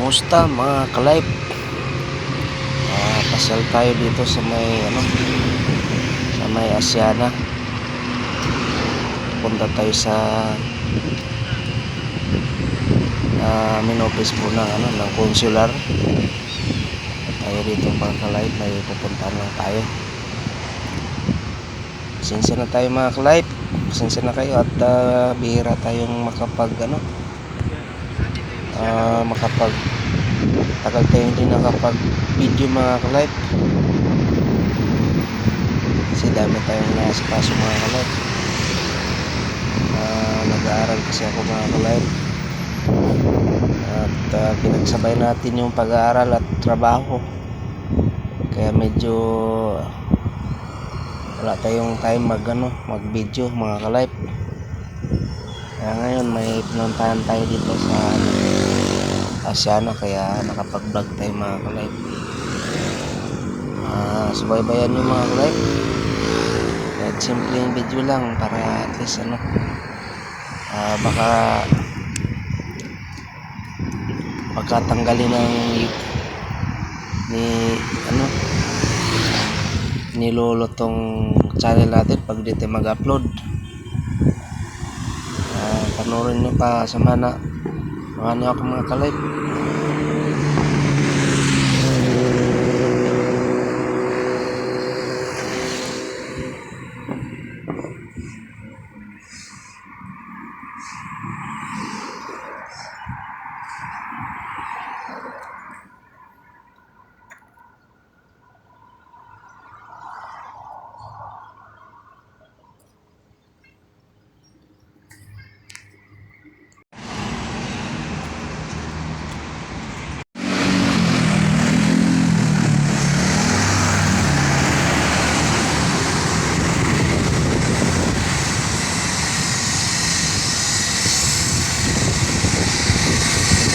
Kumusta mga ka-life? Ah, pasal tayo dito sa may ano sa may Asiana. Punta tayo sa uh, main office po ng ano ng consular. Tayo dito mga ka-life, may pupuntahan lang tayo. Pasensya na tayo mga ka-life. Pasensya na kayo at ah, bihira tayong makapag ano ah, makapag tagal tayo hindi nakapag video mga ka-live kasi dami tayong nasa kaso mga ka-live Ah, nag-aaral kasi ako mga ka-live at ah, pinagsabay natin yung pag-aaral at trabaho. Kaya medyo wala tayong time mag ano, mag video mga ka-live kaya ngayon may pinuntahan tayo dito sa ano, Asiana kaya nakapag-vlog tayo mga ka-live. Ah, subaybayan nyo mga ka-live. Kahit simpleng video lang para at least ano ah, baka baka tanggalin ng ni ano ni lolo tong channel natin pag dito mag-upload Ah, panoorin nyo pa sa mana mga ako mga kalay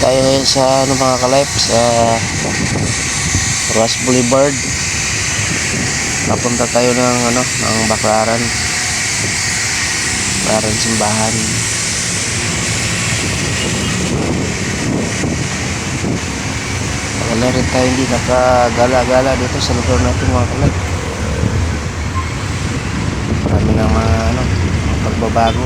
tayo ngayon sa ano mga kalay sa Ross Boulevard. Napunta tayo ng ano ng Baklaran Baklaran simbahan. Wala rin tayo hindi nakagala-gala dito sa lugar natin mga kalay marami ng mga ano pagbabago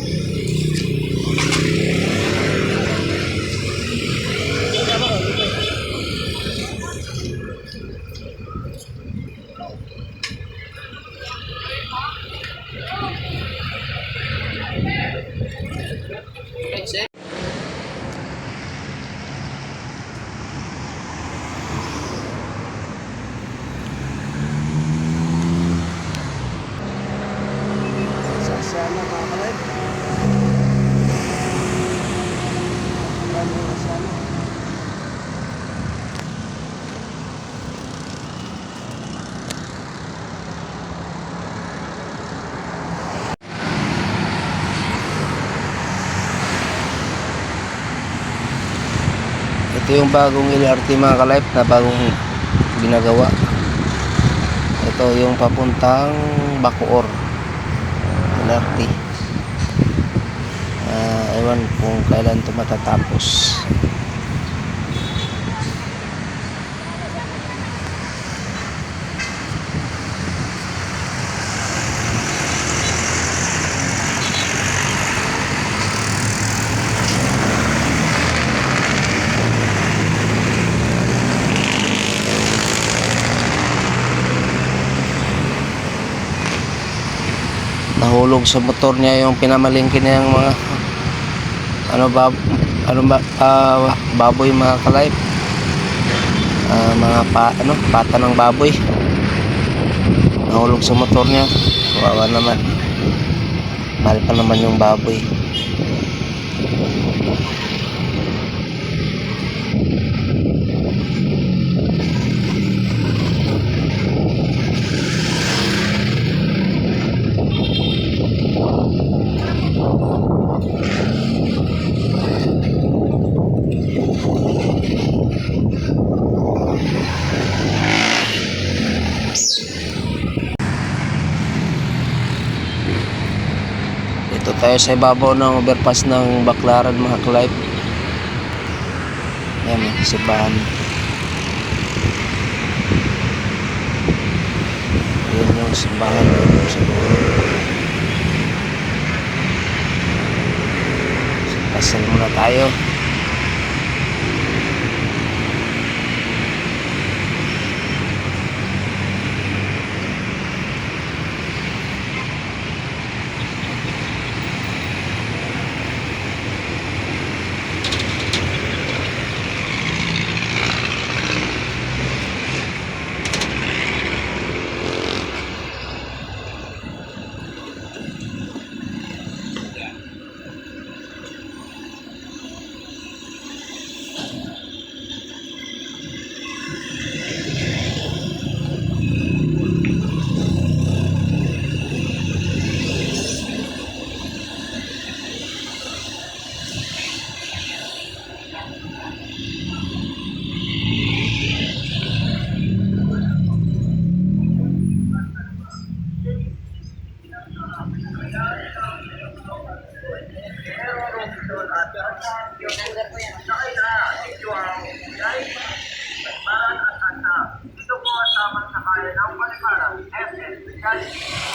ito yung bagong LRT mga ka-life na bagong ginagawa. Ito yung papuntang Bacoor LRT Ah, ewan kung kailan ito matatapos nahulog sa motor niya yung pinamalingkin niyang mga ano ba ano ba ah, baboy mga ka-life Ah, mga pa, ano, pata ng baboy. Nahulog sa motor niya. Kawawa naman. Mahal pa naman yung baboy Dito tayo sa ibabaw ng overpass ng Baclaran mga ka-life. Yan may simbahan yun yung simbahan pasal muna tayo não pode parar. É, é, é.